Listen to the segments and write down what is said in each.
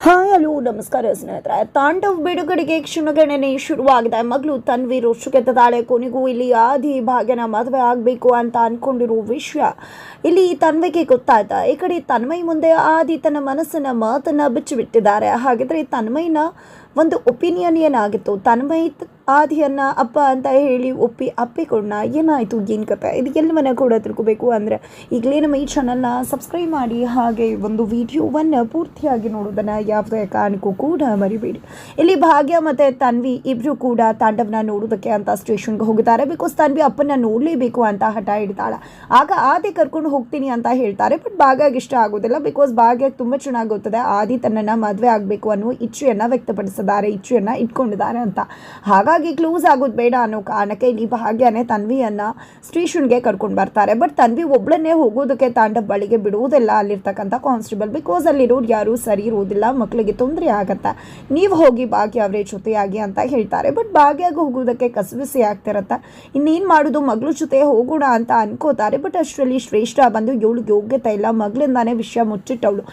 Hi, hello, ನಮಸ್ಕಾರ ಸ್ನೇಹಿತರೆ. ತಾಂಡವ್ ಬಿಡುಗಡೆಗೆ ಕ್ಷಣಗಣನೆ ಶುರುವಾಗಿದೆ. ಮಗಳು ತನ್ವಿ ರುಷಿಗೆದ್ದಾಳೆ ಕೊನೆಗೂ ಇಲ್ಲಿ ಆದಿ ಭಾಗ್ಯನ ಮದುವೆ ಆಗಬೇಕು ಅಂತ ಅನ್ಕೊಂಡಿರೋ ವಿಷಯ ಇಲ್ಲಿ ತನ್ವಿಗೆ ಗೊತ್ತಾಯ್ತಾ. ಈ ಕಡೆ ತನ್ಮೈ ಮುಂದೆ ಆದಿ ತನ್ನ ಮನಸ್ಸಿನ ಮಾತನ್ನ ಬಿಚ್ಚಿಬಿಟ್ಟಿದ್ದಾರೆ ಹಾಗಿದ್ರೆ ತನ್ಮಯ್ನ ಒಂದು ಒಪಿನಿಯನ್ ಏನಾಗಿತ್ತು? ತನ್ಮಯ ಆದಿಯನ್ನು ಅಪ್ಪ ಅಂತ ಹೇಳಿ ಒಪ್ಪಿ ಅಪ್ಪಿಕೊಂಡ ಏನಾಯಿತು? ಏನು ಕತೆ ಇದು ಎಲ್ಲವನ್ನ ಕೂಡ ತಿಳ್ಕೊಬೇಕು ಅಂದರೆ ಈಗಲೇ ನಮ್ಮ ಈ ಚಾನಲ್ನ ಸಬ್ಸ್ಕ್ರೈಬ್ ಮಾಡಿ ಹಾಗೆ ಒಂದು ವಿಡಿಯೋವನ್ನು ಪೂರ್ತಿಯಾಗಿ ನೋಡೋದನ್ನು ಯಾವುದೇ ಕಾರಣಕ್ಕೂ ಕೂಡ ಮರಿಬೇಡಿ. ಇಲ್ಲಿ ಭಾಗ್ಯ ಮತ್ತು ತನ್ವಿ ಇಬ್ಬರು ಕೂಡ ತಾಂಡವನ ನೋಡೋದಕ್ಕೆ ಅಂತ ಸ್ಟೇಷನ್ಗೆ ಹೋಗುತ್ತಾರೆ. ಬಿಕಾಸ್ ತನ್ವಿ ಅಪ್ಪನ ನೋಡಲೇಬೇಕು ಅಂತ ಹಠ ಇಡ್ತಾಳೆ ಆಗ ಆದಿ ಕರ್ಕೊಂಡು ಹೋಗ್ತೀನಿ ಅಂತ ಹೇಳ್ತಾರೆ. ಬಟ್ ಭಾಗ್ಯಾಗ ಇಷ್ಟ ಆಗೋದಿಲ್ಲ. ಬಿಕಾಸ್ ಭಾಗ್ಯಕ್ಕೆ ತುಂಬ ಚೆನ್ನಾಗಿ ಗೊತ್ತದೆ. ಆದಿ ತನ್ನನ್ನು ಮದುವೆ ಆಗಬೇಕು ಅನ್ನೋ ಇಚ್ಛೆಯನ್ನು ವ್ಯಕ್ತಪಡಿಸಿದ್ದಾರೆ ಇಚ್ಛೆಯನ್ನು ಇಟ್ಕೊಂಡಿದ್ದಾರೆ ಅಂತ. ಹಾಗಾಗಿ ಕ್ಲೋಸ್ ಆಗೋದು ಬೇಡ ಅನ್ನೋ ಕಾರಣಕ್ಕೆ ಇಲ್ಲಿ ಭಾಗ್ಯನೇ ತನ್ವಿಯನ್ನು ಸ್ಟೇಷನ್ಗೆ ಕರ್ಕೊಂಡು ಬರ್ತಾರೆ. ಬಟ್ ತನ್ವಿ ಒಬ್ಳನ್ನೇ ಹೋಗೋದಕ್ಕೆ ತಾಂಡವ್ ಬಳಿಗೆ ಬಿಡುವುದಿಲ್ಲ ಅಲ್ಲಿರ್ತಕ್ಕಂಥ ಕಾನ್ಸ್ಟೇಬಲ್. ಬಿಕಾಸ್ ಅಲ್ಲಿರೋರು ಯಾರೂ ಸರಿ ಇರುವುದಿಲ್ಲ ಮಕ್ಕಳಿಗೆ ತೊಂದರೆ ಆಗತ್ತೆ. ನೀವು ಹೋಗಿ ಭಾಗ್ಯ ಅವರೇ ಜೊತೆಯಾಗಿ ಅಂತ ಹೇಳ್ತಾರೆ. ಬಟ್ ಭಾಗ್ಯಾಗ ಹೋಗೋದಕ್ಕೆ ಕಸಬಿಸಿ ಆಗ್ತಿರತ್ತೆ. ಇನ್ನೇನು ಮಾಡೋದು, ಮಗಳ ಜೊತೆ ಹೋಗೋಣ ಅಂತ ಅನ್ಕೋತಾರೆ. ಬಟ್ ಅಷ್ಟರಲ್ಲಿ ಶ್ರೇಷ್ಠ ಬಂದು ಇವಳು ಯೋಗ್ಯತೆ ಇಲ್ಲ, ಮಗಳಿಂದಾನೇ ವಿಷಯ ಮುಚ್ಚಿಟ್ಟವಳು.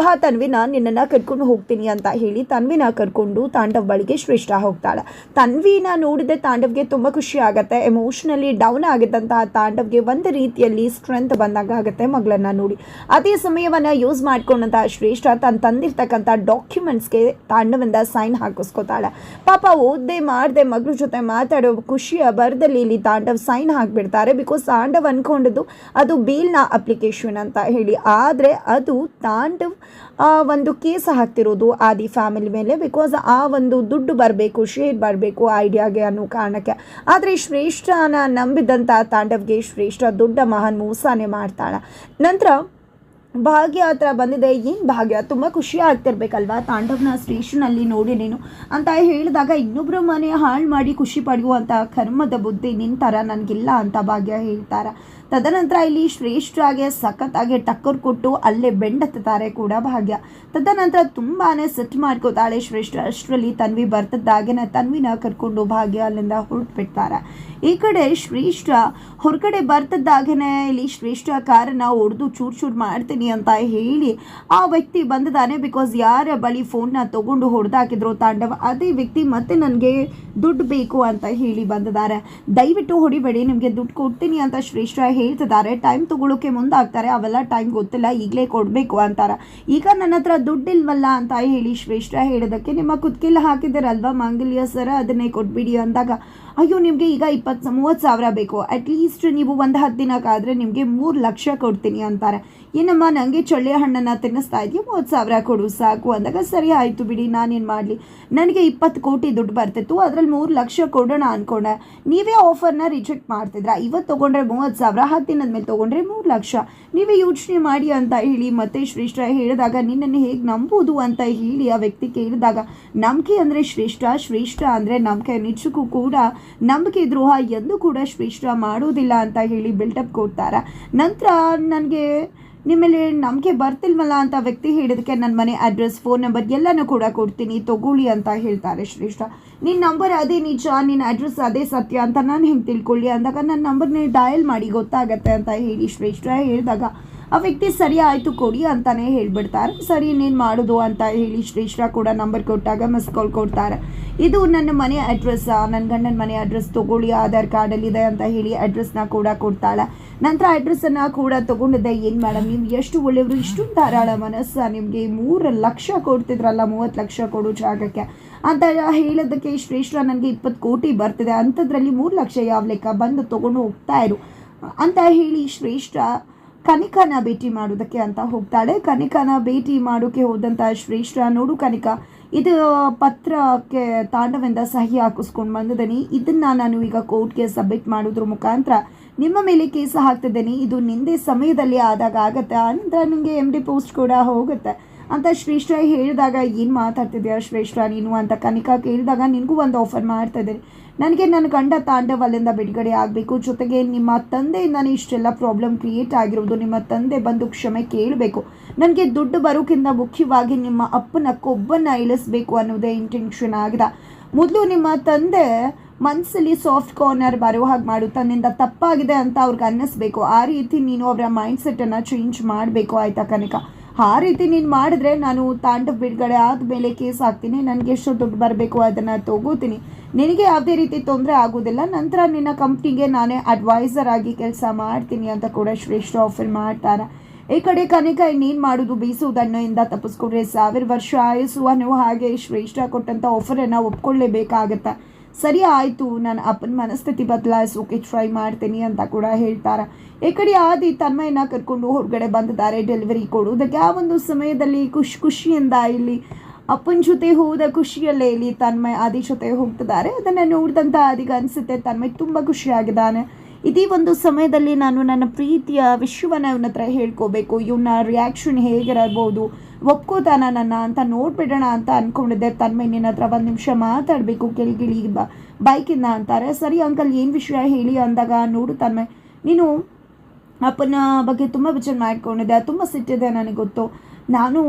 ಬಾ ತನ್ವಿನ, ನಿನ್ನನ್ನು ಕರ್ಕೊಂಡು ಹೋಗ್ತೀನಿ ಅಂತ ಹೇಳಿ ತನ್ವಿನ ಕರ್ಕೊಂಡು ತಾಂಡವ್ ಬಳಿಗೆ ಶ್ರೇಷ್ಠ ಹೋಗ್ತಾಳೆ. ತನ್ವಿನ ನೋಡಿದೆ ತಾಂಡವ್ಗೆ ತುಂಬ ಖುಷಿ ಆಗುತ್ತೆ ಎಮೋಷನಲಿ ಡೌನ್ ಆಗಿದ್ದಂತಹ ತಾಂಡವ್ಗೆ ಒಂದು ರೀತಿಯಲ್ಲಿ ಸ್ಟ್ರೆಂತ್ ಬಂದಾಗ ಆಗುತ್ತೆ ಮಗಳನ್ನ ನೋಡಿ. ಅದೇ ಸಮಯವನ್ನು ಯೂಸ್ ಮಾಡ್ಕೊಂಡಂತಹ ಶ್ರೇಷ್ಠ ತಾನು ತಂದಿರ್ತಕ್ಕಂಥ ಡಾಕ್ಯುಮೆಂಟ್ಸ್ಗೆ ತಾಂಡವಿಂದ ಸೈನ್ ಹಾಕಿಸ್ಕೋತಾಳೆ. ಪಾಪ ಓದ್ದೆ ಮಾಡದೆ ಮಗಳ ಜೊತೆ ಮಾತಾಡೋ ಖುಷಿಯ ಬರದಲ್ಲಿ ಇಲ್ಲಿ ತಾಂಡವ್ ಸೈನ್ ಹಾಕಿಬಿಡ್ತಾರೆ ಬಿಕಾಸ್ ತಾಂಡವ್ ಅನ್ಕೊಂಡಿದ್ದು ಅದು ಬೇಲ್ನ ಅಪ್ಲಿಕೇಶನ್ ಅಂತ ಹೇಳಿ. ಆದರೆ ಅದು ತಾಂಡವ್ ಒಂದು ಕೇಸ್ ಹಾಕ್ತಿರೋದು ಆದಿ ಫ್ಯಾಮಿಲಿ ಮೇಲೆ ಬಿಕಾಸ್ ಆ ಒಂದು ದುಡ್ಡು ಬರಬೇಕು ಶೇರ್ ಬರಬೇಕು ಐಡಿಯಾಗೆ ಅನ್ನೋ ಕಾರಣಕ್ಕೆ. ಆದರೆ ಶ್ರೇಷ್ಠನ ನಂಬಿದಂಥ ತಾಂಡವ್ಗೆ ಶ್ರೇಷ್ಠ ದೊಡ್ಡ ಮಹಾನ್ ಮೋಸನೇ ಮಾಡ್ತಾಳೆ. ನಂತರ ಭಾಗ್ಯ ಹತ್ರ ಬಂದಿದೆ, ಏನು ಭಾಗ್ಯ? ತುಂಬ ಖುಷಿ ಆಗ್ತಿರ್ಬೇಕಲ್ವಾ ತಾಂಡವ್ನ ಸ್ಟೇಷನಲ್ಲಿ ನೋಡಿ ನೀನು? ಅಂತ ಹೇಳಿದಾಗ ಇನ್ನೊಬ್ಬರ ಮನೆ ಹಾಳು ಮಾಡಿ ಖುಷಿ ಪಡೆಯುವಂಥ ಕರ್ಮದ ಬುದ್ಧಿ ನಿಂತಾರ ನನಗಿಲ್ಲ ಅಂತ ಭಾಗ್ಯ ಹೇಳ್ತಾರೆ. ತದನಂತರ ಇಲ್ಲಿ ಶ್ರೇಷ್ಠವಾಗಿ ಸಖತ್ತಾಗಿ ಟಕ್ಕರ್ ಕೊಟ್ಟು ಅಲ್ಲೇ ಬೆಂಡತ್ತಾರೆ ಕೂಡ ಭಾಗ್ಯ. ತದನಂತರ ತುಂಬಾ ಸೆಟ್ ಮಾಡ್ಕೋತಾಳೆ ಶ್ರೇಷ್ಠ. ಅಷ್ಟರಲ್ಲಿ ತನ್ವಿ ಬರ್ತದ್ದಾಗೆನ ತನ್ವಿನ ಕರ್ಕೊಂಡು ಭಾಗ್ಯ ಅಲ್ಲಿಂದ ಹೊರಟ್ಬಿಡ್ತಾರೆ. ಈ ಕಡೆ ಶ್ರೇಷ್ಠ ಹೊರಗಡೆ ಬರ್ತದ್ದಾಗೇನೆ ಇಲ್ಲಿ ಶ್ರೇಷ್ಠ ಕಾರನ್ನ ಹೊಡೆದು ಚೂರು ಚೂರು ಮಾಡ್ತೀನಿ ಅಂತ ಹೇಳಿ ಆ ವ್ಯಕ್ತಿ ಬಂದಿದ್ದಾನೆ ಬಿಕಾಸ್ ಯಾರ ಬಳಿ ಫೋನ್ನ ತಗೊಂಡು ಹೊಡೆದಾಕಿದ್ರು ತಾಂಡವ, ಅದೇ ವ್ಯಕ್ತಿ ಮತ್ತೆ ನನಗೆ ದುಡ್ಡು ಬೇಕು ಅಂತ ಹೇಳಿ ಬಂದಿದ್ದಾರೆ. ದಯವಿಟ್ಟು ಹೊಡಿಬೇಡಿ, ನಿಮಗೆ ದುಡ್ಡು ಕೊಡ್ತೀನಿ ಅಂತ ಶ್ರೇಷ್ಠ ಹೇಳ್ತಿದ್ದಾರೆ ಟೈಮ್ ತಗೊಳ್ಳೋಕೆ ಮುಂದಾಗ್ತಾರೆ, ಅವೆಲ್ಲ ಟೈಮ್ ಗೊತ್ತಿಲ್ಲ, ಈಗಲೇ ಕೊಡಬೇಕು ಅಂತಾರೆ. ಈಗ ನನ್ನ ಹತ್ರ ದುಡ್ಡಿಲ್ವಲ್ಲ ಅಂತ ಹೇಳಿ ಶ್ರೇಷ್ಠ ಹೇಳೋದಕ್ಕೆ ನಿಮ್ಮ ಕುತ್ಕಿಲ್ಲ ಹಾಕಿದ್ದೀರಲ್ವಾ ಮಾಂಗಲ್ಯ ಸರ? ಅದನ್ನೇ ಕೊಟ್ಬಿಡಿ ಅಂದಾಗ ಅಯ್ಯೋ, ನಿಮಗೆ ಈಗ ಇಪ್ಪತ್ತು ಮೂವತ್ತು ಸಾವಿರ ಬೇಕು. ಅಟ್ಲೀಸ್ಟ್ ನೀವು ಒಂದು ಹತ್ತು ದಿನಕ್ಕಾದರೆ ನಿಮಗೆ ಮೂರು ಲಕ್ಷ ಕೊಡ್ತೀನಿ ಅಂತಾರೆ. ಏನಮ್ಮ ನನಗೆ ಚಳ್ಳೆ ಹಣ್ಣನ್ನು ತಿನ್ನಿಸ್ತಾ ಇದೆಯಾ? ಮೂವತ್ತು ಸಾವಿರ ಕೊಡು, ಸಾಕು ಅಂದಾಗ ಸರಿ ಆಯಿತು ಬಿಡಿ, ನಾನೇನು ಮಾಡಲಿ? ನನಗೆ ಇಪ್ಪತ್ತು ಕೋಟಿ ದುಡ್ಡು ಬರ್ತಿತ್ತು, ಅದರಲ್ಲಿ ಮೂರು ಲಕ್ಷ ಕೊಡೋಣ ಅಂದ್ಕೊಂಡೆ ನೀವೇ ಆಫರ್ನ ರಿಜೆಕ್ಟ್ ಮಾಡ್ತಿದ್ರ? ಇವತ್ತು ತೊಗೊಂಡ್ರೆ ಮೂವತ್ತು ಸಾವಿರ ಹತ್ತು ದಿನದ ಮೇಲೆ ತೊಗೊಂಡ್ರೆ ಮೂರು ಲಕ್ಷ. ನೀವೇ ಯೋಚನೆ ಮಾಡಿ ಅಂತ ಹೇಳಿ ಮತ್ತೆ ಶ್ರೇಷ್ಠ ಹೇಳಿದಾಗ, ನಿನ್ನನ್ನು ಹೇಗೆ ನಂಬೋದು ಅಂತ ಹೇಳಿ ಆ ವ್ಯಕ್ತಿ ಕೇಳಿದಾಗ, ನಂಬಿಕೆ ಅಂದರೆ ಶ್ರೇಷ್ಠ ಶ್ರೇಷ್ಠ ಅಂದರೆ ನಂಬಿಕೆ, ನಿಜಕ್ಕೂ ಕೂಡ ನಂಬಿಕೆ ದ್ರೋಹ ಎಂದು ಕೂಡ ಶ್ರೇಷ್ಠ ಮಾಡೋದಿಲ್ಲ ಅಂತ ಹೇಳಿ ಬಿಲ್ಟಪ್ ಕೊಡ್ತಾರೆ. ನಂತರ ನನಗೆ ನಿಮ್ಮಲ್ಲಿ ಮೇಲೆ ನಂಬಿಕೆ ಬರ್ತಿಲ್ವಲ್ಲ ಅಂತ ವ್ಯಕ್ತಿ ಹೇಳಿದಕ್ಕೆ ನನ್ನ ಮನೆ ಅಡ್ರೆಸ್ ಫೋನ್ ನಂಬರ್ ಎಲ್ಲನೂ ಕೂಡ ಕೊಡ್ತೀನಿ, ತಗೊಳ್ಳಿ ಅಂತ ಹೇಳ್ತಾರೆ ಶ್ರೇಷ್ಠ ನಿನ್ನ ನಂಬರ್ ಅದೇ ನಿಜ ನಿನ್ನ ಅಡ್ರೆಸ್ ಅದೇ ಸತ್ಯ ಅಂತ ನಾನು ಹೆಂಗೆ ತಿಳ್ಕೊಳ್ಳಿ? ಅಂದಾಗ ನನ್ನ ನಂಬರ್ನೇ ಡಯಲ್ ಮಾಡಿ ಗೊತ್ತಾಗತ್ತೆ ಅಂತ ಹೇಳಿ ಶ್ರೇಷ್ಠ ಹೇಳಿದಾಗ ಆ ವ್ಯಕ್ತಿ ಸರಿ ಆಯಿತು ಕೊಡಿ ಅಂತಾನೆ ಹೇಳ್ಬಿಡ್ತಾರೆ. ಸರಿ, ಇನ್ನೇನು ಮಾಡೋದು ಅಂತ ಹೇಳಿ ಶ್ರೇಷ್ಠ ಕೂಡ ನಂಬರ್ ಕೊಟ್ಟಾಗ ಮಿಸ್ ಕಾಲ್ ಕೊಡ್ತಾರೆ. ಇದು ನನ್ನ ಮನೆ ಅಡ್ರೆಸ್ ನನ್ನ ಗಂಡನ ಮನೆ ಅಡ್ರೆಸ್ ತೊಗೊಳ್ಳಿ, ಆಧಾರ್ ಕಾರ್ಡಲ್ಲಿದೆ ಅಂತ ಹೇಳಿ ಅಡ್ರೆಸ್ನ ಕೂಡ ಕೊಡ್ತಾಳೆ. ನಂತರ ಅಡ್ರೆಸ್ಸನ್ನು ಕೂಡ ತೊಗೊಂಡಿದ್ದೆ. ಏನು ಮೇಡಮ್ ನೀವು ಎಷ್ಟು ಒಳ್ಳೆಯವರು, ಇಷ್ಟೊಂದು ಧಾರಾಳ ಮನಸ್ಸು? ನಿಮಗೆ ಮೂರು ಲಕ್ಷ ಕೊಡ್ತಿದ್ರಲ್ಲ, ಮೂವತ್ತು ಲಕ್ಷ ಕೊಡೋ ಜಾಗಕ್ಕೆ. ಅಂತ ಹೇಳೋದಕ್ಕೆ ಶ್ರೇಷ್ಠ ನನಗೆ ಇಪ್ಪತ್ತು ಕೋಟಿ ಬರ್ತಿದೆ. ಅಂಥದ್ರಲ್ಲಿ ಮೂರು ಲಕ್ಷ ಯಾವ ಲೆಕ್ಕ? ಬಂದು ತೊಗೊಂಡು ಹೋಗ್ತಾ ಇರು. ಅಂತ ಹೇಳಿ ಶ್ರೇಷ್ಠ ಕನಿಕನ ಭೇಟಿ ಮಾಡೋದಕ್ಕೆ ಅಂತ ಹೋಗ್ತಾಳೆ. ಕನಿಕಾನ ಭೇಟಿ ಮಾಡೋಕ್ಕೆ ಹೋದಂಥ ಶ್ರೇಷ್ಠ ನೋಡು ಕನಿಕಾ, ಇದು ಪತ್ರಕ್ಕೆ ತಾಂಡವಿಂದ ಸಹಿ ಹಾಕಿಸ್ಕೊಂಡು ಬಂದಿದ್ದೀನಿ ಇದನ್ನು ನಾನು ಈಗ ಕೋರ್ಟ್ಗೆ ಸಬ್ಮಿಟ್ ಮಾಡೋದ್ರ ಮುಖಾಂತರ ನಿಮ್ಮ ಮೇಲೆ ಕೇಸ್ ಹಾಕ್ತಿದ್ದೀನಿ. ಇದು ನಿಂದೆ ಸಮಯದಲ್ಲಿ ಆದಾಗ ಆಗುತ್ತೆ? ಆನಂತರ ನಿಮಗೆ ಎಂ ಡಿ ಪೋಸ್ಟ್ ಕೂಡ ಹೋಗುತ್ತೆ. ಅಂತ ಶ್ರೇಷ್ಠ ಹೇಳಿದಾಗ ಏನು ಮಾತಾಡ್ತಿದ್ಯಾ? ಶ್ರೇಷ್ಠ, ನೀನು ಅಂತ ಕನಿಕಾ ಕೇಳಿದಾಗ ನಿನಗೂ ಒಂದು ಆಫರ್ ಮಾಡ್ತಾ ಇದ್ದೀನಿ. ನನಗೆ ನನ್ನ ಗಂಡ ತಾಂಡವಲ್ಲಿಂದ ಬಿಡುಗಡೆ ಆಗಬೇಕು. ಜೊತೆಗೆ ನಿಮ್ಮ ತಂದೆಯಿಂದನೇ ಇಷ್ಟೆಲ್ಲ ಪ್ರಾಬ್ಲಮ್ ಕ್ರಿಯೇಟ್ ಆಗಿರೋದು ನಿಮ್ಮ ತಂದೆ ಬಂದು ಕ್ಷಮೆ ಕೇಳಬೇಕು. ನನಗೆ ದುಡ್ಡು ಬರೋಕ್ಕಿಂತ ಮುಖ್ಯವಾಗಿ ನಿಮ್ಮ ಅಪ್ಪನ ಕೊಬ್ಬನ್ನು ಇಳಿಸ್ಬೇಕು ಅನ್ನೋದೇ ಇಂಟೆನ್ಷನ್ ಆಗಿದೆ. ಮೊದಲು ನಿಮ್ಮ ತಂದೆ ಮನಸ್ಸಲ್ಲಿ ಸಾಫ್ಟ್ ಕಾರ್ನರ್ ಬರೋ ಹಾಗೆ ಮಾಡು. ತನ್ನಿಂದ ತಪ್ಪಾಗಿದೆ ಅಂತ ಅವ್ರಿಗೆ ಅನ್ನಿಸ್ಬೇಕು. ಆ ರೀತಿ ನೀನು ಅವರ ಮೈಂಡ್ ಸೆಟ್ಟನ್ನು ಚೇಂಜ್ ಮಾಡಬೇಕು. ಆಯಿತಾ ಕನಕ? ಆ ರೀತಿ ನೀನು ಮಾಡಿದ್ರೆ ನಾನು ತಾಂಡ ಬಿಡುಗಡೆ ಆದಮೇಲೆ ಕೇಸ್ ಹಾಕ್ತೀನಿ, ನನಗೆ ಎಷ್ಟು ದುಡ್ಡು ಬರಬೇಕು, ಅದನ್ನು ತಗೋತೀನಿ. ನಿನಗೆ ಯಾವುದೇ ರೀತಿ ತೊಂದರೆ ಆಗೋದಿಲ್ಲ, ನಂತರ ನಿನ್ನ ಕಂಪ್ನಿಗೆ ನಾನೇ ಅಡ್ವೈಸರ್ ಆಗಿ ಕೆಲಸ ಮಾಡ್ತೀನಿ ಅಂತ ಕೂಡ ಶ್ರೇಷ್ಠ ಆಫರ್ ಮಾಡ್ತಾರೆ. ಈ ಕಡೆ ಕನಿಕ, ಇನ್ನೇನು ಮಾಡೋದು? ಬೀಸುವುದನ್ನಿಂದ ತಪ್ಪಿಸ್ಕೊಂಡ್ರೆ ಸಾವಿರ ವರ್ಷ ಆಯಸ್ಸು ಅನ್ನೋ ಹಾಗೆ ಶ್ರೇಷ್ಠ ಕೊಟ್ಟಂಥ ಆಫರನ್ನು ಒಪ್ಕೊಳ್ಳೇಬೇಕಾಗತ್ತೆ? ಸರಿ ಆಯಿತು ನಾನು ಅಪ್ಪನ ಮನಸ್ಥಿತಿ ಬದಲಾಯಿಸೋಕೆ ಟ್ರೈ ಮಾಡ್ತೀನಿ ಅಂತ ಕೂಡ ಹೇಳ್ತಾರೆ. ಈ ಕಡೆ ಆದಿ ತನ್ಮಯನ ಕರ್ಕೊಂಡು ಹೊರಗಡೆ ಬಂದಿದ್ದಾರೆ ಡೆಲಿವರಿ ಕೊಡುವುದಕ್ಕೆ. ಆ ಒಂದು ಸಮಯದಲ್ಲಿ ಖುಷಿ ಖುಷಿಯಿಂದ ಇಲ್ಲಿ ಅಪ್ಪನ ಜೊತೆ ಹೋದ ಖುಷಿಯಲ್ಲೇ ಇಲ್ಲಿ ತನ್ಮಯ್ ಆದಿ ಜೊತೆ ಹೋಗ್ತಿದ್ದಾರೆ. ಅದನ್ನು ನೋಡಿದಂಥ ಆದಿಗೆ ಅನಿಸುತ್ತೆ, ತನ್ಮಯ್ ತುಂಬ ಖುಷಿಯಾಗಿದ್ದಾನೆ. ಇದೀ ಒಂದು ಸಮಯದಲ್ಲಿ ನಾನು ನನ್ನ ಪ್ರೀತಿಯ ವಿಶ್ವವನ್ನು ಇವನ ಹತ್ರ ಹೇಳ್ಕೋಬೇಕು. ಇವನ ರಿಯಾಕ್ಷನ್ ಹೇಗಿರಬಹುದು? ಒಪ್ಕೋತಾನ ನನ್ನ ಅಂತ ನೋಡ್ಬಿಡೋಣ ಅಂತ ಅನ್ಕೊಂಡಿದ್ದೆ. ತನ್ಮೆ ನಿನ್ನ ಹತ್ರ ಒಂದು ನಿಮಿಷ ಮಾತಾಡಬೇಕು ಕೆಳಗಿಳಿ ಬ ಬೈಕಿಂದ ಅಂತಾರೆ. ಸರಿ ಅಂಕಲ್, ಏನು ವಿಷಯ ಹೇಳಿ ಅಂದಾಗ ನೋಡು ತನ್ಮೆ ನೀನು ಅಪ್ಪನ ಬಗ್ಗೆ ತುಂಬ ವಿಚಾರ ಮಾಡ್ಕೊಂಡಿದ್ದೆ. ತುಂಬ ಸಿಟ್ಟಿದೆ ನನಗೆ ಗೊತ್ತು. ನಾನು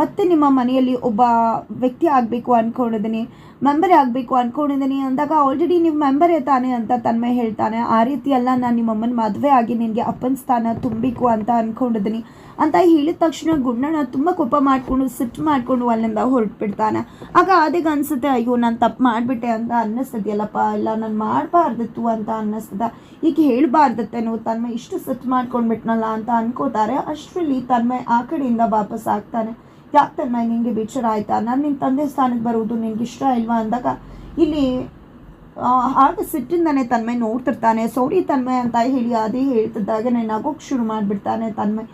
ಮತ್ತೆ ನಿಮ್ಮ ಮನೆಯಲ್ಲಿ ಒಬ್ಬ ವ್ಯಕ್ತಿ ಆಗಬೇಕು ಅಂದ್ಕೊಂಡಿದ್ದೀನಿ ಮೆಂಬರೇ ಆಗಬೇಕು ಅಂದ್ಕೊಂಡಿದ್ದೀನಿ ಅಂದಾಗ ಆಲ್ರೆಡಿ ನೀವು ಮೆಂಬರೇ ತಾನೆ ಅಂತ ತನ್ಮಯ ಹೇಳ್ತಾನೆ. ಆ ರೀತಿ ಎಲ್ಲ ನಾನು ನಿಮ್ಮಮ್ಮನ ಮದುವೆ ಆಗಿ ನಿನಗೆ ಅಪ್ಪನ ಸ್ಥಾನ ತುಂಬಬೇಕು ಅಂತ ಅಂದ್ಕೊಂಡಿದ್ದೀನಿ ಅಂತ ಹೇಳಿದ ತಕ್ಷಣ ಗುಂಡಣ್ಣ ತುಂಬ ಕೋಪ ಮಾಡಿಕೊಂಡು, ಸಿಟ್ಟು ಮಾಡಿಕೊಂಡು ಅಲ್ಲಿಂದ ಹೊರಟ್ಬಿಡ್ತಾನೆ. ಆಗ ಅದಿಗೆ ಅನಿಸುತ್ತೆ, ಅಯ್ಯೋ, ನಾನು ತಪ್ಪು ಮಾಡಿಬಿಟ್ಟೆ ಅಂತ ಅನ್ನಿಸ್ತದೆಯಲ್ಲಪ್ಪ ಇಲ್ಲ, ನಾನು ಮಾಡಬಾರ್ದಿತ್ತು ಅಂತ ಅನ್ನಿಸ್ತದೆ. ಈಗ ಹೇಳಬಾರ್ದತ್ತೇನೋ, ತನ್ಮಯ ಇಷ್ಟು ಸಿಟ್ಟು ಮಾಡ್ಕೊಂಡ್ಬಿಟ್ನಲ್ಲ ಅಂತ ಅನ್ಕೋತಾರೆ. ಅಷ್ಟರಲ್ಲಿ ತನ್ಮಯ ಆ ಕಡೆಯಿಂದ ವಾಪಸ್ ಆಗ್ತಾನೆ. ಯಾಕೆ ನಾನು ನಿನಗೆ ಬೇಜಾರ ಆಯ್ತಾ? ನಾನು ನಿನ್ನ ತಂದೆ ಸ್ಥಾನಕ್ಕೆ ಬರೋದು ನಿನಗೆ ಇಷ್ಟ ಇಲ್ವಾ ಅಂದಾಗ, ಇಲ್ಲಿ ಆಗ ಸಿಟ್ಟಿಂದನೇ ತನ್ಮೆ ನೋಡ್ತಿರ್ತಾನೆ. ಸೌರಿ ತನ್ಮೈ ಅಂತ ಹೇಳಿ ಅದೇ ಹೇಳ್ತಿದ್ದಾಗ ನಾನು ನಗೋಕ್ಕೆ ಶುರು ಮಾಡಿಬಿಡ್ತಾನೆ ತನ್ಮೈ.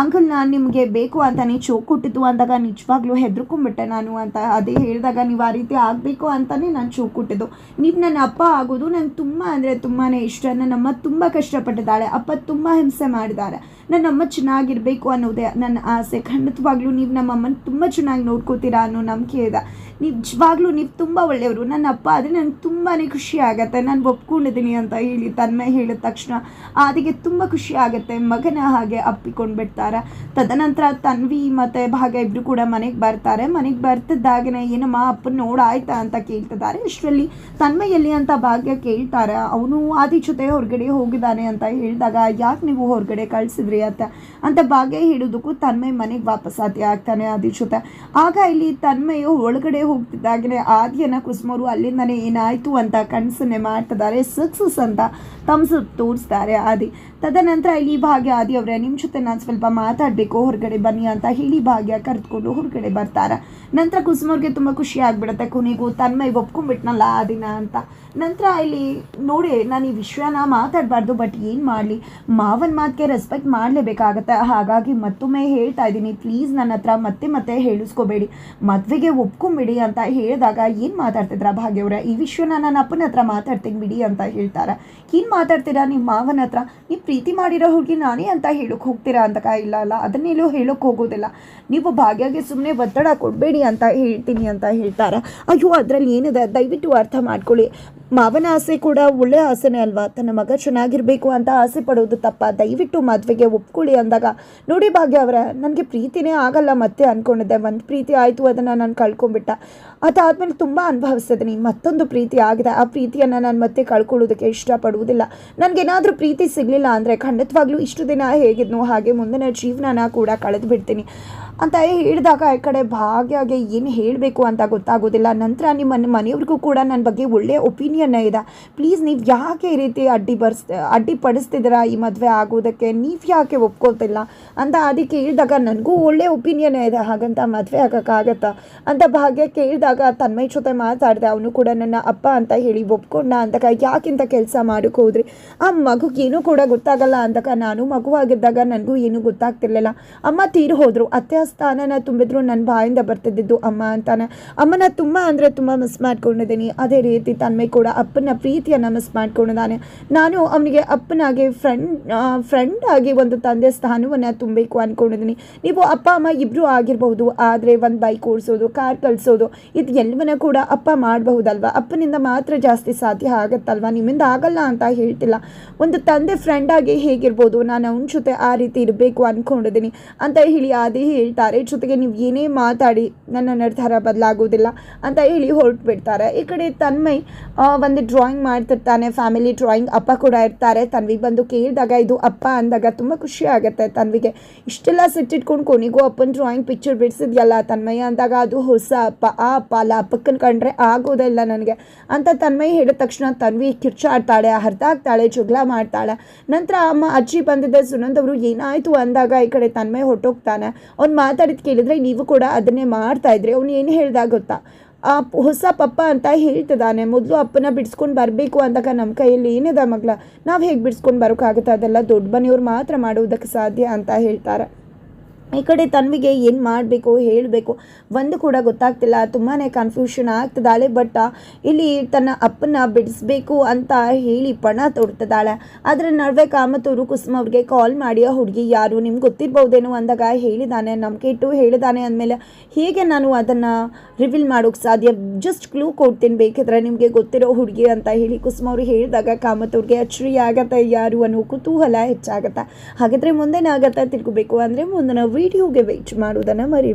ಅಂಕಲ್, ನಾನು ನಿಮಗೆ ಬೇಕು ಅಂತ ನೀ ಚೋಕ್ ಅಂದಾಗ ನಿಜವಾಗ್ಲೂ ಹೆದರ್ಕೊಂಡ್ಬಿಟ್ಟೆ ನಾನು ಅಂತ ಅದೇ ಹೇಳಿದಾಗ ನೀವು ಆ ರೀತಿ ಆಗಬೇಕು ಅಂತಲೇ ನಾನು ಚೋಕ್ ಕೊಟ್ಟಿದ್ದು ನೀವು ನನ್ನ ಅಪ್ಪ ಆಗೋದು ನಂಗೆ ತುಂಬ ಅಂದರೆ ತುಂಬಾ ಇಷ್ಟ. ನನ್ನಮ್ಮ ತುಂಬ ಕಷ್ಟಪಟ್ಟಿದ್ದಾಳೆ. ಅಪ್ಪ ತುಂಬ ಹಿಂಸೆ ಮಾಡಿದ್ದಾರೆ. ನನ್ನಮ್ಮ ಚೆನ್ನಾಗಿರಬೇಕು ಅನ್ನೋದೇ ನನ್ನ ಆಸೆ. ಖಂಡಿತವಾಗ್ಲೂ ನೀವು ನಮ್ಮ ಅಮ್ಮನ ತುಂಬ ಚೆನ್ನಾಗಿ ನೋಡ್ಕೋತೀರಾ ಅನ್ನೋ ನಂಬಿಕೆ ಇದೆ. ನಿಜವಾಗ್ಲೂ ನೀವು ತುಂಬ ಒಳ್ಳೆಯವರು. ನನ್ನ ಅಪ್ಪ ಆದರೆ ನನಗೆ ತುಂಬಾ ಖುಷಿ ಆಗುತ್ತೆ. ನಾನು ಒಪ್ಕೊಂಡಿದ್ದೀನಿ ಅಂತ ಹೇಳಿ ತನ್ಮೆ ಹೇಳಿದ ತಕ್ಷಣ ಅದಕ್ಕೆ ತುಂಬ ಖುಷಿ ಆಗುತ್ತೆ. ಮಗನ ಹಾಗೆ ಅಪ್ಪಿಕೊಂಡು ಬಿಡ್ತಾರೆ ತದನಂತರ ತನ್ವಿ ಮತ್ತು ಭಾಗ ಇಬ್ಬರು ಕೂಡ ಮನೆಗೆ ಬರ್ತಾರೆ. ಮನೆಗೆ ಬರ್ತಿದ್ದಾಗನೇ, ಏನಮ್ಮ, ಅಪ್ಪನ ನೋಡಾಯ್ತಾ ಅಂತ ಕೇಳ್ತಿದ್ದಾರೆ. ಇಷ್ಟರಲ್ಲಿ ತನ್ಮಯಲ್ಲಿ ಅಂತ ಭಾಗ್ಯ ಕೇಳ್ತಾರೆ. ಅವನು ಆದಿ ಜೊತೆ ಹೊರಗಡೆ ಹೋಗಿದ್ದಾನೆ ಅಂತ ಹೇಳಿದಾಗ, ಯಾಕೆ ನೀವು ಹೊರಗಡೆ ಕಳಿಸಿದ್ರಿ? ಅಂತ ಅಂತ ಭಾಗ್ಯ ಹಿಡಿದಕ್ಕೂ ತನ್ಮಯ್ ಮನೆಗೆ ವಾಪಸ್ ಆದ್ಯ ಆಗ್ತಾನೆ ಆದಿ ಜೊತೆ ಆಗ ಇಲ್ಲಿ ತನ್ಮಯು ಒಳಗಡೆ ಹೋಗ್ತಿದ್ದಾಗನೇ ಆದ್ಯನ ಕುಸುಮರು ಅಲ್ಲಿಂದನೇ ಏನಾಯ್ತು ಅಂತ ಕನಸನ್ನೇ ಮಾಡ್ತಿದ್ದಾರೆ ಸಕ್ಸಸ್ ಅಂತ ತಮ್ಸು ತೋರಿಸ್ತಾರೆ ಆದಿ. ತದನಂತರ ಇಲ್ಲಿ ಭಾಗ್ಯ ಆದಿ ಅವರೇ ನಿಮ್ಮ ಜೊತೆ ನಾನು ಸ್ವಲ್ಪ ಮಾತಾಡಬೇಕು, ಹೊರಗಡೆ ಬನ್ನಿ ಅಂತ ಹೇಳಿ ಭಾಗ್ಯ ಕರೆದುಕೊಂಡು ಹೊರಗಡೆ ಬರ್ತಾರೆ. ನಂತರ ಕುಸುಮರ್ಗೆ ತುಂಬ ಖುಷಿ ಆಗ್ಬಿಡತ್ತೆ, ಕೊನೆಗೂ ತನ್ಮಯ್ ಒಪ್ಕೊಂಡ್ಬಿಟ್ನಲ್ಲ ಆ ದಿನ ಅಂತ. ನಂತರ ಇಲ್ಲಿ ನೋಡಿ, ನಾನು ಈ ವಿಷಯನ ಮಾತಾಡಬಾರ್ದು ಬಟ್ ಏನು ಮಾಡಲಿ? ಮಾವನ ಮಾತಿಗೆ ರೆಸ್ಪೆಕ್ಟ್ ಮಾಡಲೇಬೇಕಾಗತ್ತೆ. ಹಾಗಾಗಿ ಮತ್ತೊಮ್ಮೆ ಹೇಳ್ತಾ ಇದ್ದೀನಿ ಪ್ಲೀಸ್ ನನ್ನ ಹತ್ರ ಮತ್ತೆ ಮತ್ತೆ ಹೇಳಿಸ್ಕೋಬೇಡಿ. ಮದುವೆಗೆ ಒಪ್ಕೊಂಬಿಡಿ ಅಂತ ಹೇಳಿದಾಗ ಏನು ಮಾತಾಡ್ತಿದ್ರ ಭಾಗ್ಯವ್ರೆ ಈ ವಿಷಯನ ನನ್ನ ಅಪ್ಪನ ಹತ್ರ ಮಾತಾಡ್ತೀನಿ ಬಿಡಿ ಅಂತ ಹೇಳ್ತಾರೆ. ಏನು ಮಾತಾಡ್ತೀರಾ ನಿಮ್ಮ ಮಾವನ ಹತ್ರ? ನೀವು ಪ್ರೀತಿ ಮಾಡಿರೋ ಹುಡುಗಿ ನಾನೇ ಅಂತ ಹೇಳೋಕೆ ಹೋಗ್ತೀರಾ ಅಂತ ಇಲ್ಲ ಅಲ್ಲ ಅದನ್ನೆಲ್ಲೂ ಹೇಳೋಕೆ ಹೋಗೋದಿಲ್ಲ. ನೀವು ಭಾಗ್ಯಗೆ ಸುಮ್ಮನೆ ಒತ್ತಡ ಕೊಡಬೇಡಿ ಅಂತ ಹೇಳ್ತೀನಿ ಅಂತ ಹೇಳ್ತಾರೆ. ಅಯ್ಯೋ, ಅದರಲ್ಲಿ ಏನಿದೆ? ದಯವಿಟ್ಟು ಅರ್ಥ ಮಾಡ್ಕೊಳ್ಳಿ. ಮಾವನ ಆಸೆ ಕೂಡ ಒಳ್ಳೆ ಆಸೆನೇ ಅಲ್ವಾ? ತನ್ನ ಮಗ ಚೆನ್ನಾಗಿರಬೇಕು ಅಂತ ಆಸೆ ಪಡೋದು ತಪ್ಪ. ದಯವಿಟ್ಟು ಮದುವೆಗೆ ಒಪ್ಕೊಳ್ಳಿ ಅಂದಾಗ. ನೋಡಿ ಭಾಗ್ಯ ಅವರ, ನನಗೆ ಪ್ರೀತಿನೇ ಆಗಲ್ಲ ಮತ್ತೆ ಅಂದ್ಕೊಂಡಿದ್ದೆ ಒಂದು ಪ್ರೀತಿ ಆಯಿತು, ಅದನ್ನು ನಾನು ಕಳ್ಕೊಂಡ್ಬಿಟ್ಟ. ಅದಾದಮೇಲೆ ತುಂಬ ಅನುಭವಿಸಿದ್ದೀನಿ ಮತ್ತೊಂದು ಪ್ರೀತಿ ಆಗಿದೆ. ಆ ಪ್ರೀತಿಯನ್ನು ನಾನು ಮತ್ತೆ ಕಳ್ಕೊಳ್ಳೋದಕ್ಕೆ ಇಷ್ಟಪಡುವುದಿಲ್ಲ. ನನಗೇನಾದರೂ ಪ್ರೀತಿ ಸಿಗಲಿಲ್ಲ ಅಂದರೆ ಖಂಡಿತವಾಗ್ಲೂ ಇಷ್ಟು ದಿನ ಹೇಗಿದ್ನೋ ಹಾಗೆ ಮುಂದಿನ ಜೀವನನ ಕೂಡ ಕಳೆದು ಬಿಡ್ತೀನಿ ಅಂತ ಹೇಳಿದಾಗ ಈ ಕಡೆ ಭಾಗ್ಯಗೆ ಏನು ಹೇಳಬೇಕು ಅಂತ ಗೊತ್ತಾಗೋದಿಲ್ಲ. ನಂತರ ನಿಮ್ಮ ಮನೆಯವ್ರಿಗೂ ಕೂಡ ನನ್ನ ಬಗ್ಗೆ ಒಳ್ಳೆಯ ಒಪಿನಿಯನ್ನೇ ಇದೆ. ಪ್ಲೀಸ್ ನೀವು ಯಾಕೆ ಈ ರೀತಿ ಅಡ್ಡಿ ಬರ್ಸ್ ಅಡ್ಡಿಪಡಿಸ್ತಿದ್ದೀರಾ ಈ ಮದುವೆ ಆಗೋದಕ್ಕೆ? ನೀವು ಯಾಕೆ ಒಪ್ಕೋತಿಲ್ಲ? ಅಂತ ಅದಕ್ಕೆ ಹೇಳಿದಾಗ ನನಗೂ ಒಳ್ಳೆಯ ಒಪಿನಿಯನ್ ಇದೆ. ಹಾಗಂತ ಮದುವೆ ಆಗೋಕ್ಕಾಗತ್ತಾ? ಅಂತ ಭಾಗ್ಯ ಕೇಳಿದಾಗ ತನ್ಮೈ ಜೊತೆ ಮಾತಾಡಿದೆ. ಅವನು ಕೂಡ ನನ್ನ ಅಪ್ಪ ಅಂತ ಹೇಳಿ ಒಪ್ಕೊಂಡ ಅಂದಾಗ ಯಾಕಿಂತ ಕೆಲಸ ಮಾಡೋಕೆ ಹೋದ್ರಿ? ಆ ಮಗುಗೆ ಏನೂ ಕೂಡ ಗೊತ್ತಾಗಲ್ಲ ಅಂದಾಗ ನಾನು ಮಗುವಾಗಿದ್ದಾಗ ನನಗೂ ಏನೂ ಗೊತ್ತಾಗ್ತಿರ್ಲಿಲ್ಲ. ಅಮ್ಮ ತೀರು ಹೋದರು. ಅತ್ತೆ ಸ್ಥಾನನ ತುಂಬಿದ್ರು ನನ್ನ ಬಾಯಿಂದ ಬರ್ತಿದ್ದಿದ್ದು ಅಮ್ಮ ಅಂತಾನೆ. ಅಮ್ಮನ ತುಂಬ ಅಂದರೆ ತುಂಬ ಮಿಸ್ ಮಾಡ್ಕೊಂಡಿದ್ದೀನಿ. ಅದೇ ರೀತಿ ತನ್ಮೆ ಕೂಡ ಅಪ್ಪನ ಪ್ರೀತಿಯನ್ನು ಮಿಸ್ ಮಾಡ್ಕೊಂಡಿದ್ದಾನೆ. ನಾನು ಅವನಿಗೆ ಅಪ್ಪನಾಗಿ ಫ್ರೆಂಡ್ ಫ್ರೆಂಡ್ ಆಗಿ ಒಂದು ತಂದೆ ಸ್ಥಾನವನ್ನು ತುಂಬಬೇಕು ಅಂದ್ಕೊಂಡಿದ್ದೀನಿ ನೀವು ಅಪ್ಪ, ಅಮ್ಮ ಇಬ್ಬರು ಆಗಿರಬಹುದು, ಆದರೆ ಒಂದು ಬೈಕ್ ಓಡಿಸೋದು ಕಾರ್ ಕಳಿಸೋದು, ಇದು ಎಲ್ಲವನ್ನ ಕೂಡ ಅಪ್ಪ ಮಾಡಬಹುದಲ್ವಾ? ಅಪ್ಪನಿಂದ ಮಾತ್ರ ಜಾಸ್ತಿ ಸಾಧ್ಯ ಆಗುತ್ತಲ್ವಾ? ನಿಮ್ಮಿಂದ ಆಗಲ್ಲ ಅಂತ ಹೇಳ್ತಿಲ್ಲ. ಒಂದು ತಂದೆ ಫ್ರೆಂಡ್ ಆಗಿ ಹೇಗಿರ್ಬೋದು? ನಾನು ಅವನ ಜೊತೆ ಆ ರೀತಿ ಇರಬೇಕು ಅಂದ್ಕೊಂಡಿದ್ದೀನಿ ಅಂತ ಹೇಳಿ ಅದೇ ಹೇಳ್ತಾ ಹೇಳ್ತಾರೆ ಜೊತೆಗೆ ನೀವು ಏನೇ ಮಾತಾಡಿ, ನನ್ನ ನಿರ್ಧಾರ ಬದಲಾಗೋದಿಲ್ಲ ಅಂತ ಹೇಳಿ ಹೊರಟು ಬಿಡ್ತಾರೆ ಈ ಕಡೆ ತನ್ಮಯ್ ಒಂದು ಡ್ರಾಯಿಂಗ್ ಮಾಡ್ತಿರ್ತಾನೆ ಫ್ಯಾಮಿಲಿ ಡ್ರಾಯಿಂಗ್ ಅಪ್ಪ ಕೂಡ ಇರ್ತಾರೆ. ತನ್ವಿಗೆ ಬಂದು ಕೇಳಿದಾಗ ಇದು ಅಪ್ಪ ಅಂದಾಗ ತುಂಬ ಖುಷಿ ಆಗುತ್ತೆ ತನ್ವಿಗೆ. ಇಷ್ಟೆಲ್ಲ ಸಿಟ್ಟಿಟ್ಕೊಂಡು ಕೊನೆಗೂ ಅಪ್ಪನ ಡ್ರಾಯಿಂಗ್ ಪಿಕ್ಚರ್ ಬಿಡಿಸಿದ್ಯಲ್ಲ ತನ್ಮಯ್ಯ ಅಂದಾಗ ಅದು ಹೊಸ ಅಪ್ಪ. ಆ ಅಪ್ಪ ಅಲ್ಲ, ಅಪ್ಪಕ್ಕನ ಕಂಡ್ರೆ ಆಗೋದಿಲ್ಲ ನನಗೆ ಅಂತ ತನ್ಮಯ್ ಹೇಳಿದ ತಕ್ಷಣ ತನ್ವಿ ಕಿರ್ಚಾಡ್ತಾಳೆ ಹರಿದಾಗ್ತಾಳೆ ಜಗಳ ಮಾಡ್ತಾಳೆ. ನಂತರ ಅಮ್ಮ ಅಜ್ಜಿ ಬಂದಿದ್ದ ಸುನಂದ್ ಅವರು ಏನಾಯಿತು ಅಂದಾಗ ಈ ಕಡೆ ತನ್ಮಯ್ ಹೊಟ್ಟೋಗ್ತಾನೆ ಅವ್ನು ಮಾತಾಡಿದ್ ಕೇಳಿದ್ರೆ ನೀವು ಕೂಡ ಅದನ್ನೇ ಮಾಡ್ತಾ ಇದ್ರೆ. ಅವ್ನು ಏನು ಹೇಳ್ದ ಗೊತ್ತಾ? ಆ ಹೊಸ ಪಪ್ಪ ಅಂತ ಹೇಳ್ತಿದ್ದಾನೆ. ಮೊದಲು ಅಪ್ಪನ ಬಿಡಿಸ್ಕೊಂಡು ಬರಬೇಕು ಅಂದಾಗ ನಮ್ಮ ಕೈಯಲ್ಲಿ ಏನಿದೆ ಮಗಳ ನಾವು ಹೇಗೆ ಬಿಡಿಸ್ಕೊಂಡು ಬರೋಕ್ಕಾಗುತ್ತೆ ಅದೆಲ್ಲ ದೊಡ್ಡ ಮನೆಯವ್ರು ಮಾತ್ರ ಮಾಡುವುದಕ್ಕೆ ಸಾಧ್ಯ ಅಂತ ಹೇಳ್ತಾರೆ. ಈ ಕಡೆ ತನ್ವಿಗೆ ಏನು ಮಾಡಬೇಕು, ಹೇಳಬೇಕು, ಒಂದು ಕೂಡ ಗೊತ್ತಾಗ್ತಿಲ್ಲ. ತುಂಬಾ ಕನ್ಫ್ಯೂಷನ್ ಆಗ್ತದಾಳೆ ಬಟ್ ಇಲ್ಲಿ ತನ್ನ ಅಪ್ಪನ ಬಿಡಿಸ್ಬೇಕು ಅಂತ ಹೇಳಿ ಪಣ ತೊಡ್ತದಾಳೆ ಅದರ ನಡುವೆ ಕಾಮತೂರು ಕುಸುಮ ಅವ್ರಿಗೆ ಕಾಲ್ ಮಾಡಿ, ಆ ಹುಡುಗಿ ಯಾರು, ನಿಮ್ಗೆ ಗೊತ್ತಿರ್ಬೋದೇನು ಅಂದಾಗ ಹೇಳಿದಾನೆ, ನಂಬಿಕೆ ಇಟ್ಟು ಹೇಳಿದಾನೆ ಅಂದಮೇಲೆ ಹೇಗೆ ನಾನು ಅದನ್ನು ರಿವೀಲ್ ಮಾಡೋಕ್ಕೆ ಸಾಧ್ಯ? ಜಸ್ಟ್ ಕ್ಲೂ ಕೊಡ್ತೀನಿ ಬೇಕಿದ್ರೆ ನಿಮಗೆ ಗೊತ್ತಿರೋ ಹುಡುಗಿ ಅಂತ ಹೇಳಿ ಕುಸುಮ ಅವರು ಹೇಳಿದಾಗ ಕಾಮತೂರ್ಗೆ, ಅಚ್ಚರಿ, ಆಗತ್ತೆ ಯಾರು? ಅನ್ನೋ ಕುತೂಹಲ ಹೆಚ್ಚಾಗತ್ತೆ. ಹಾಗಾದರೆ ಮುಂದೇನಾಗತ್ತೆ ತಿಳ್ಕೊಬೇಕು ಅಂದರೆ ಮುಂದಿನ ವಿಡಿಯೋಗೆ ವೆಯ್ಟ್ ಮಾಡುವುದನ್ನು ಮರಿ